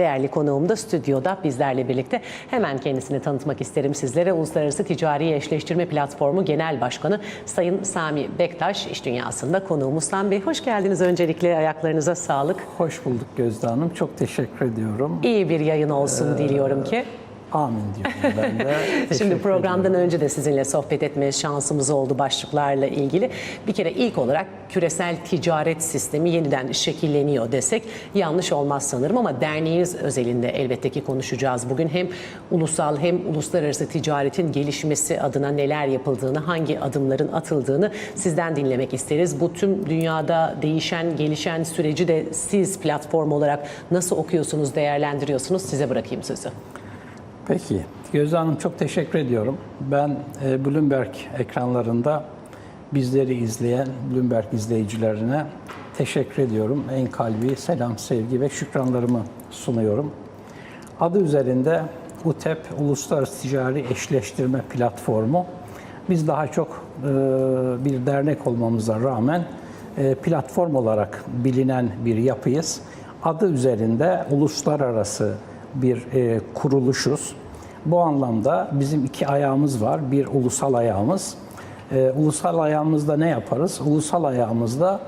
Değerli konuğum da stüdyoda bizlerle birlikte. Hemen kendisini tanıtmak isterim sizlere. Uluslararası Ticari Eşleştirme Platformu Genel Başkanı Sayın Sami Bektaş iş dünyasında konuğumuz. Sami Bey hoş geldiniz. Öncelikle ayaklarınıza sağlık. Hoş bulduk Gözde Hanım. Çok teşekkür ediyorum. İyi bir yayın olsun diliyorum ki. Amin diyorum ben de. Şimdi programdan ediyorum. önce de sizinle sohbet etme şansımız oldu başlıklarla ilgili. Bir kere ilk olarak küresel ticaret sistemi yeniden şekilleniyor desek yanlış olmaz sanırım ama derneğiniz özelinde elbette ki konuşacağız bugün. Hem ulusal hem uluslararası ticaretin gelişmesi adına neler yapıldığını, hangi adımların atıldığını sizden dinlemek isteriz. Bu tüm dünyada değişen, gelişen süreci de siz platform olarak nasıl okuyorsunuz, değerlendiriyorsunuz? Size bırakayım sözü. Peki. Gözde Hanım çok teşekkür ediyorum. Ben e, Bloomberg ekranlarında bizleri izleyen Bloomberg izleyicilerine teşekkür ediyorum. En kalbi selam, sevgi ve şükranlarımı sunuyorum. Adı üzerinde UTEP Uluslararası Ticari Eşleştirme Platformu. Biz daha çok e, bir dernek olmamıza rağmen e, platform olarak bilinen bir yapıyız. Adı üzerinde uluslararası bir e, kuruluşuz. Bu anlamda bizim iki ayağımız var. Bir ulusal ayağımız. E, ulusal ayağımızda ne yaparız? Ulusal ayağımızda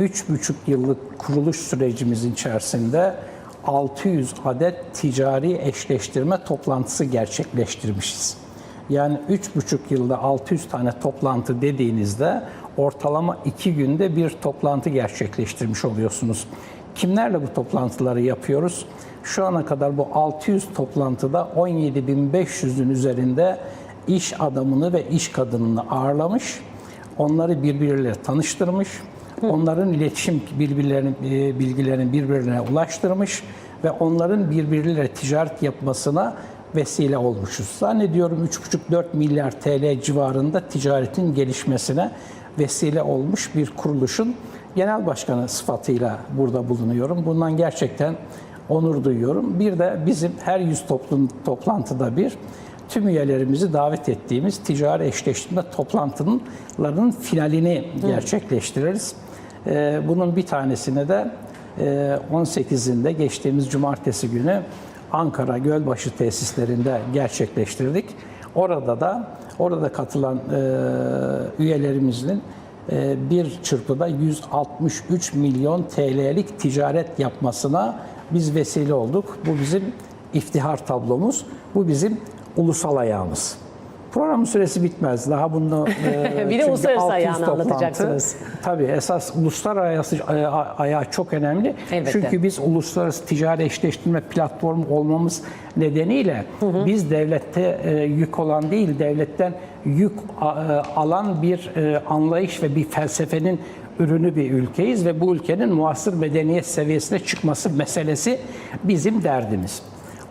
3,5 yıllık kuruluş sürecimizin içerisinde 600 adet ticari eşleştirme toplantısı gerçekleştirmişiz. Yani 3,5 yılda 600 tane toplantı dediğinizde ortalama 2 günde bir toplantı gerçekleştirmiş oluyorsunuz. Kimlerle bu toplantıları yapıyoruz? Şu ana kadar bu 600 toplantıda 17.500'ün üzerinde iş adamını ve iş kadınını ağırlamış. Onları birbirleriyle tanıştırmış. Onların iletişim birbirlerinin e, bilgilerini birbirlerine ulaştırmış ve onların birbirleriyle ticaret yapmasına vesile olmuşuz. Zannediyorum 3,5-4 milyar TL civarında ticaretin gelişmesine vesile olmuş bir kuruluşun genel başkanı sıfatıyla burada bulunuyorum. Bundan gerçekten onur duyuyorum. Bir de bizim her 100 toplum, toplantıda bir tüm üyelerimizi davet ettiğimiz ticari eşleştirme toplantılarının finalini gerçekleştiririz. Ee, Bunun bir tanesine de e, 18'inde geçtiğimiz cumartesi günü Ankara Gölbaşı tesislerinde gerçekleştirdik. Orada da orada katılan e, üyelerimizin e, bir çırpıda 163 milyon TL'lik ticaret yapmasına biz vesile olduk. Bu bizim iftihar tablomuz. Bu bizim ulusal ayağımız. Programın süresi bitmez. Daha bunu e, Bir de uluslararası 600 ayağını toplantı. anlatacaksınız. Tabii esas uluslararası aya- ayağı çok önemli. Elbette. Çünkü biz uluslararası ticari eşleştirme platformu olmamız nedeniyle biz devlette e, yük olan değil, devletten yük a- e, alan bir e, anlayış ve bir felsefenin ürünü bir ülkeyiz ve bu ülkenin muasır medeniyet seviyesine çıkması meselesi bizim derdimiz.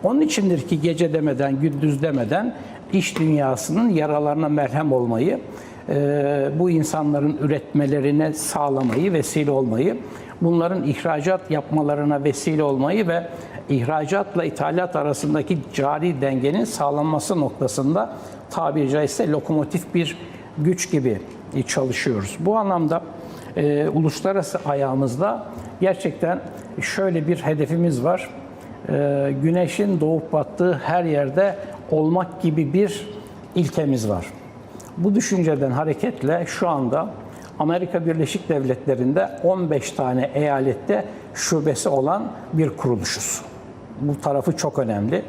Onun içindir ki gece demeden, gündüz demeden iş dünyasının yaralarına merhem olmayı, e, bu insanların üretmelerine sağlamayı, vesile olmayı, bunların ihracat yapmalarına vesile olmayı ve ihracatla ithalat arasındaki cari dengenin sağlanması noktasında tabiri caizse lokomotif bir güç gibi çalışıyoruz. Bu anlamda e, uluslararası ayağımızda gerçekten şöyle bir hedefimiz var. E, güneşin doğup battığı her yerde olmak gibi bir ilkemiz var. Bu düşünceden hareketle şu anda Amerika Birleşik Devletleri'nde 15 tane eyalette şubesi olan bir kuruluşuz. Bu tarafı çok önemli.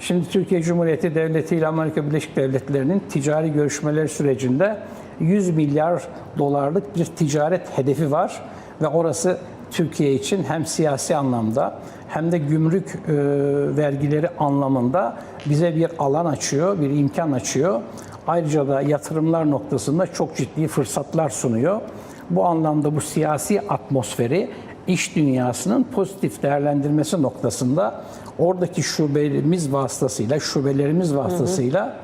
Şimdi Türkiye Cumhuriyeti Devleti ile Amerika Birleşik Devletleri'nin ticari görüşmeleri sürecinde 100 milyar dolarlık bir ticaret hedefi var ve orası Türkiye için hem siyasi anlamda hem de gümrük e, vergileri anlamında bize bir alan açıyor, bir imkan açıyor. Ayrıca da yatırımlar noktasında çok ciddi fırsatlar sunuyor. Bu anlamda bu siyasi atmosferi iş dünyasının pozitif değerlendirmesi noktasında oradaki şubelerimiz vasıtasıyla, şubelerimiz vasıtasıyla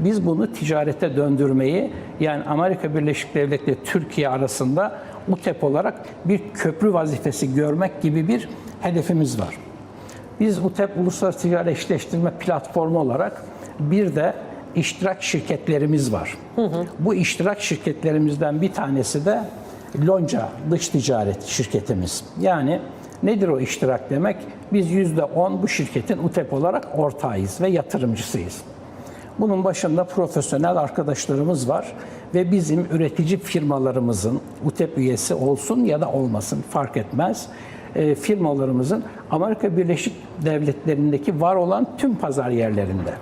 biz bunu ticarete döndürmeyi yani Amerika Birleşik Devletleri Türkiye arasında UTEP olarak bir köprü vazifesi görmek gibi bir hedefimiz var. Biz UTEP Uluslararası Ticaret Eşleştirme Platformu olarak bir de iştirak şirketlerimiz var. Bu iştirak şirketlerimizden bir tanesi de Lonca Dış Ticaret şirketimiz. Yani Nedir o iştirak demek? Biz %10 bu şirketin UTEP olarak ortağıyız ve yatırımcısıyız. Bunun başında profesyonel arkadaşlarımız var ve bizim üretici firmalarımızın UTEP üyesi olsun ya da olmasın fark etmez. E, firmalarımızın Amerika Birleşik Devletleri'ndeki var olan tüm pazar yerlerinde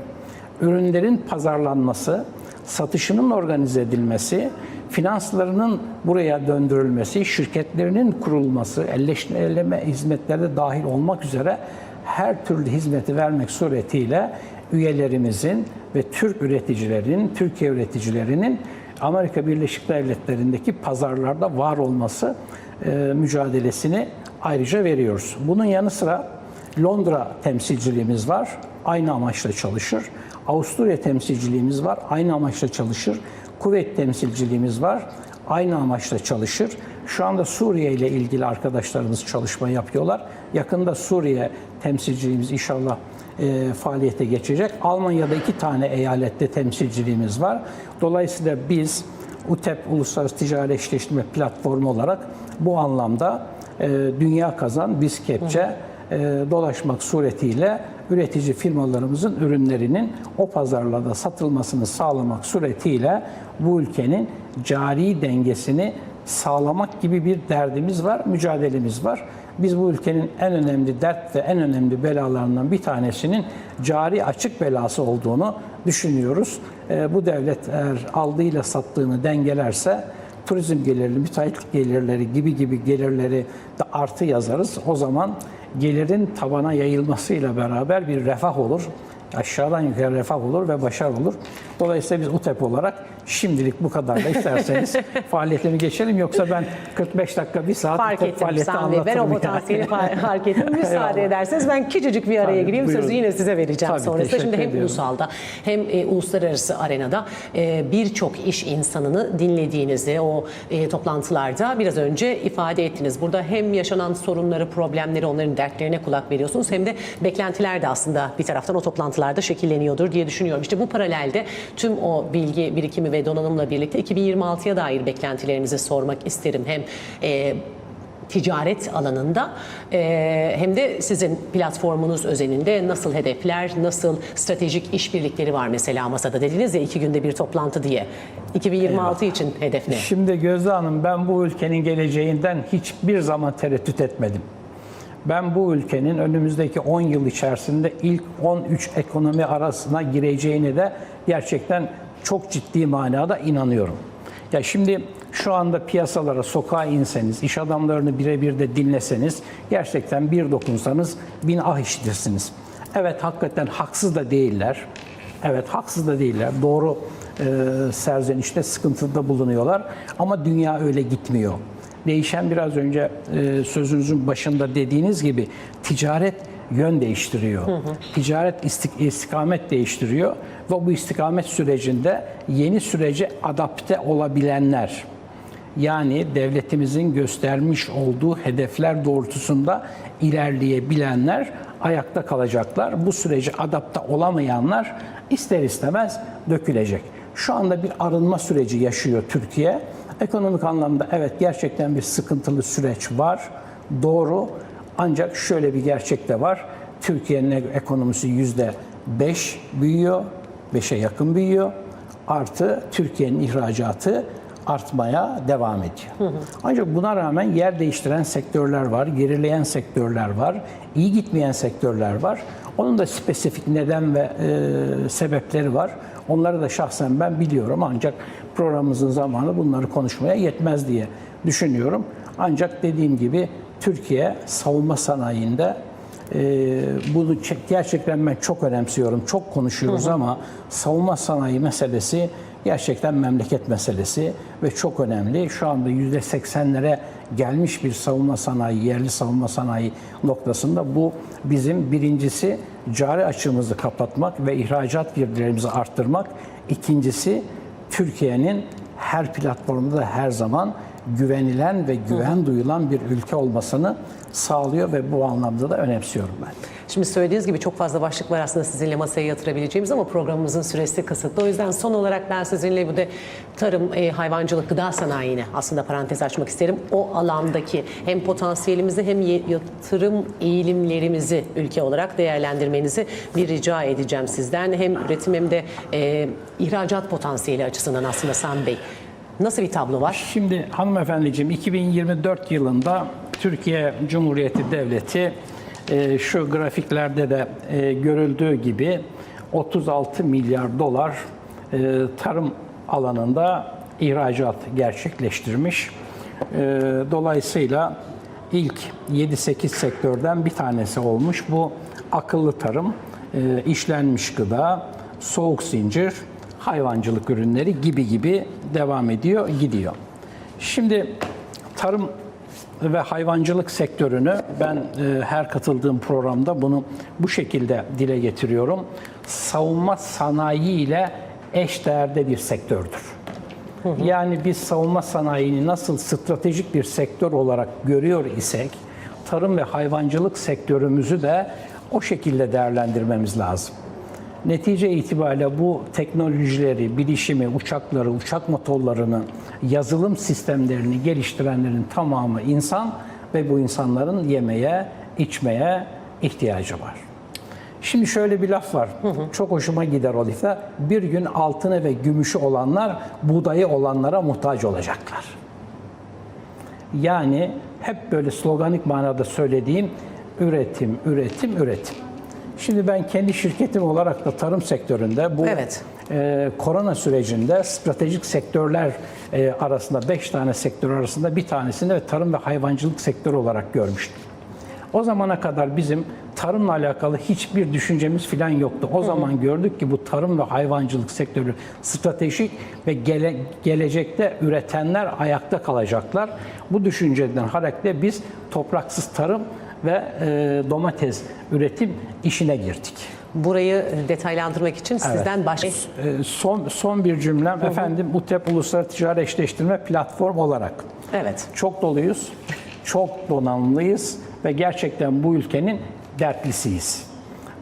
ürünlerin pazarlanması, satışının organize edilmesi, finanslarının buraya döndürülmesi, şirketlerinin kurulması, elleştirme hizmetleri dahil olmak üzere her türlü hizmeti vermek suretiyle üyelerimizin ve Türk üreticilerin, Türkiye üreticilerinin Amerika Birleşik Devletleri'ndeki pazarlarda var olması e, mücadelesini ayrıca veriyoruz. Bunun yanı sıra Londra temsilciliğimiz var. Aynı amaçla çalışır. Avusturya temsilciliğimiz var. Aynı amaçla çalışır. Kuveyt temsilciliğimiz var. Aynı amaçla çalışır. Şu anda Suriye ile ilgili arkadaşlarımız çalışma yapıyorlar. Yakında Suriye temsilciliğimiz inşallah e, faaliyete geçecek. Almanya'da iki tane eyalette temsilciliğimiz var. Dolayısıyla biz UTEP Uluslararası Ticari Platformu olarak bu anlamda e, dünya kazan, biz kepçe e, dolaşmak suretiyle üretici firmalarımızın ürünlerinin o pazarlarda satılmasını sağlamak suretiyle bu ülkenin cari dengesini sağlamak gibi bir derdimiz var, mücadelemiz var. Biz bu ülkenin en önemli dert ve en önemli belalarından bir tanesinin cari açık belası olduğunu düşünüyoruz. E, bu devlet eğer aldığıyla sattığını dengelerse turizm gelirleri, müteahhitlik gelirleri gibi gibi gelirleri de artı yazarız. O zaman gelirin tabana yayılmasıyla beraber bir refah olur. Aşağıdan yukarı refah olur ve başarı olur. Dolayısıyla biz UTEP olarak şimdilik bu kadar da isterseniz faaliyetlerine geçelim. Yoksa ben 45 dakika, bir saat Fark ettim faaliyeti Bey. Ben o anlatırım yani. potansiyeli fa- fark ettim. Müsaade ederseniz ben küçücük bir araya Tabii, gireyim. Sözü buyurun. yine size vereceğim Tabii, sonrasında. Şimdi hem ediyorum. ulusalda hem e, uluslararası arenada e, birçok iş insanını dinlediğinizi o e, toplantılarda biraz önce ifade ettiniz. Burada hem yaşanan sorunları, problemleri, onların dertlerine kulak veriyorsunuz hem de beklentiler de aslında bir taraftan o toplantılarda şekilleniyordur diye düşünüyorum. İşte bu paralelde tüm o bilgi birikimi ve donanımla birlikte 2026'ya dair beklentilerinizi sormak isterim. Hem e, ticaret alanında e, hem de sizin platformunuz özelinde nasıl hedefler, nasıl stratejik işbirlikleri var mesela masada dediniz ya iki günde bir toplantı diye. 2026 için hedef ne? Şimdi Gözde Hanım ben bu ülkenin geleceğinden hiçbir zaman tereddüt etmedim. Ben bu ülkenin önümüzdeki 10 yıl içerisinde ilk 13 ekonomi arasına gireceğine de gerçekten çok ciddi manada inanıyorum. Ya şimdi şu anda piyasalara sokağa inseniz, iş adamlarını birebir de dinleseniz, gerçekten bir dokunsanız bin ah işitirsiniz. Evet hakikaten haksız da değiller. Evet haksız da değiller. Doğru e, serzenişte sıkıntıda bulunuyorlar. Ama dünya öyle gitmiyor. Değişen biraz önce e, sözünüzün başında dediğiniz gibi ticaret yön değiştiriyor. Ticaret istik- istikamet değiştiriyor ve bu istikamet sürecinde yeni sürece adapte olabilenler yani devletimizin göstermiş olduğu hedefler doğrultusunda ilerleyebilenler ayakta kalacaklar. Bu sürece adapte olamayanlar ister istemez dökülecek. Şu anda bir arınma süreci yaşıyor Türkiye. Ekonomik anlamda evet gerçekten bir sıkıntılı süreç var. Doğru. Ancak şöyle bir gerçek de var. Türkiye'nin ekonomisi yüzde beş büyüyor. Beşe yakın büyüyor. Artı Türkiye'nin ihracatı artmaya devam ediyor. Ancak buna rağmen yer değiştiren sektörler var, gerileyen sektörler var, iyi gitmeyen sektörler var. Onun da spesifik neden ve e, sebepleri var. Onları da şahsen ben biliyorum ancak programımızın zamanı bunları konuşmaya yetmez diye düşünüyorum. Ancak dediğim gibi Türkiye savunma sanayinde e, bunu çe- gerçekten ben çok önemsiyorum, çok konuşuyoruz ama savunma sanayi meselesi gerçekten memleket meselesi ve çok önemli. Şu anda yüzde seksenlere gelmiş bir savunma sanayi, yerli savunma sanayi noktasında bu bizim birincisi cari açığımızı kapatmak ve ihracat girdilerimizi arttırmak. İkincisi Türkiye'nin her platformda da her zaman güvenilen ve güven duyulan bir ülke olmasını sağlıyor ve bu anlamda da önemsiyorum ben. Şimdi söylediğiniz gibi çok fazla başlık var aslında sizinle masaya yatırabileceğimiz ama programımızın süresi kısıtlı. O yüzden son olarak ben sizinle bu da tarım, e, hayvancılık, gıda sanayini aslında parantez açmak isterim. O alandaki hem potansiyelimizi hem yatırım eğilimlerimizi ülke olarak değerlendirmenizi bir rica edeceğim sizden. Hem üretim hem de e, ihracat potansiyeli açısından aslında Sami Bey. Nasıl bir tablo var? Şimdi hanımefendiciğim 2024 yılında Türkiye Cumhuriyeti Devleti e, şu grafiklerde de e, görüldüğü gibi 36 milyar dolar e, tarım alanında ihracat gerçekleştirmiş. Dolayısıyla ilk 7-8 sektörden bir tanesi olmuş. Bu akıllı tarım, işlenmiş gıda, soğuk zincir, hayvancılık ürünleri gibi gibi devam ediyor, gidiyor. Şimdi tarım ve hayvancılık sektörünü ben e, her katıldığım programda bunu bu şekilde dile getiriyorum. Savunma sanayi ile eş değerde bir sektördür. Yani biz savunma sanayini nasıl stratejik bir sektör olarak görüyor isek, tarım ve hayvancılık sektörümüzü de o şekilde değerlendirmemiz lazım. Netice itibariyle bu teknolojileri, bilişimi, uçakları, uçak motorlarını, yazılım sistemlerini geliştirenlerin tamamı insan ve bu insanların yemeye, içmeye ihtiyacı var. Şimdi şöyle bir laf var. Çok hoşuma gider o lafta. Bir gün altını ve gümüşü olanlar buğdayı olanlara muhtaç olacaklar. Yani hep böyle sloganik manada söylediğim üretim, üretim, üretim. Şimdi ben kendi şirketim olarak da tarım sektöründe bu Evet. e, korona sürecinde stratejik sektörler e, arasında 5 tane sektör arasında bir tanesini ve tarım ve hayvancılık sektörü olarak görmüştüm. O zamana kadar bizim tarımla alakalı hiçbir düşüncemiz falan yoktu. O zaman gördük ki bu tarım ve hayvancılık sektörü stratejik ve gele- gelecekte üretenler ayakta kalacaklar. Bu düşünceden hareketle biz topraksız tarım ve e, domates üretim işine girdik. Burayı detaylandırmak için sizden başka... E, son son bir cümlem efendim UTEP Uluslararası Ticari Eşleştirme Platform olarak Evet. çok doluyuz, çok donanımlıyız ve gerçekten bu ülkenin dertlisiyiz.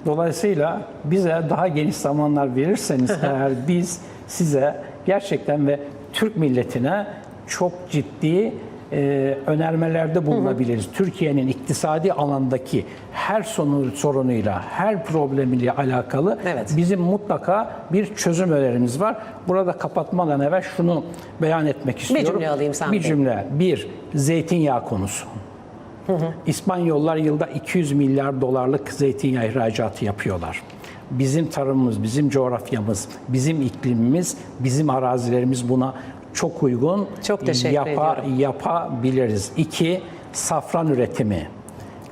Dolayısıyla bize daha geniş zamanlar verirseniz eğer biz size gerçekten ve Türk milletine çok ciddi e, önermelerde bulunabiliriz. Türkiye'nin iktisadi alandaki her sonu, sorunuyla, her problemiyle alakalı Evet. bizim mutlaka bir çözüm önerimiz var. Burada kapatmadan evvel şunu beyan etmek istiyorum. cümle alayım Sami Bir Bey. cümle. Bir, zeytinyağı konusu. İspanyollar yılda 200 milyar dolarlık zeytinyağı ihracatı yapıyorlar. Bizim tarımımız, bizim coğrafyamız, bizim iklimimiz, bizim arazilerimiz buna çok uygun. Çok teşekkür ediyorum. Yapabiliriz. İki, safran üretimi.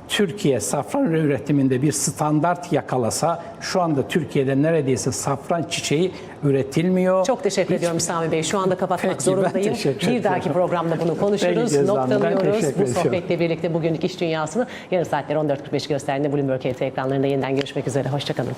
Türkiye safran üretiminde bir standart yakalasa şu anda Türkiye'de neredeyse safran çiçeği üretilmiyor. Çok teşekkür ediyorum Sami Bey. Şu anda kapatmak Peki, zorundayım. Bir dahaki programda bunu konuşuruz, noktalıyoruz. Bu sohbetle birlikte bugünlük iş dünyasını yarın saatler 14.45 gösterdiğinde Bloomberg TV ekranlarında yeniden görüşmek üzere. Hoşçakalın.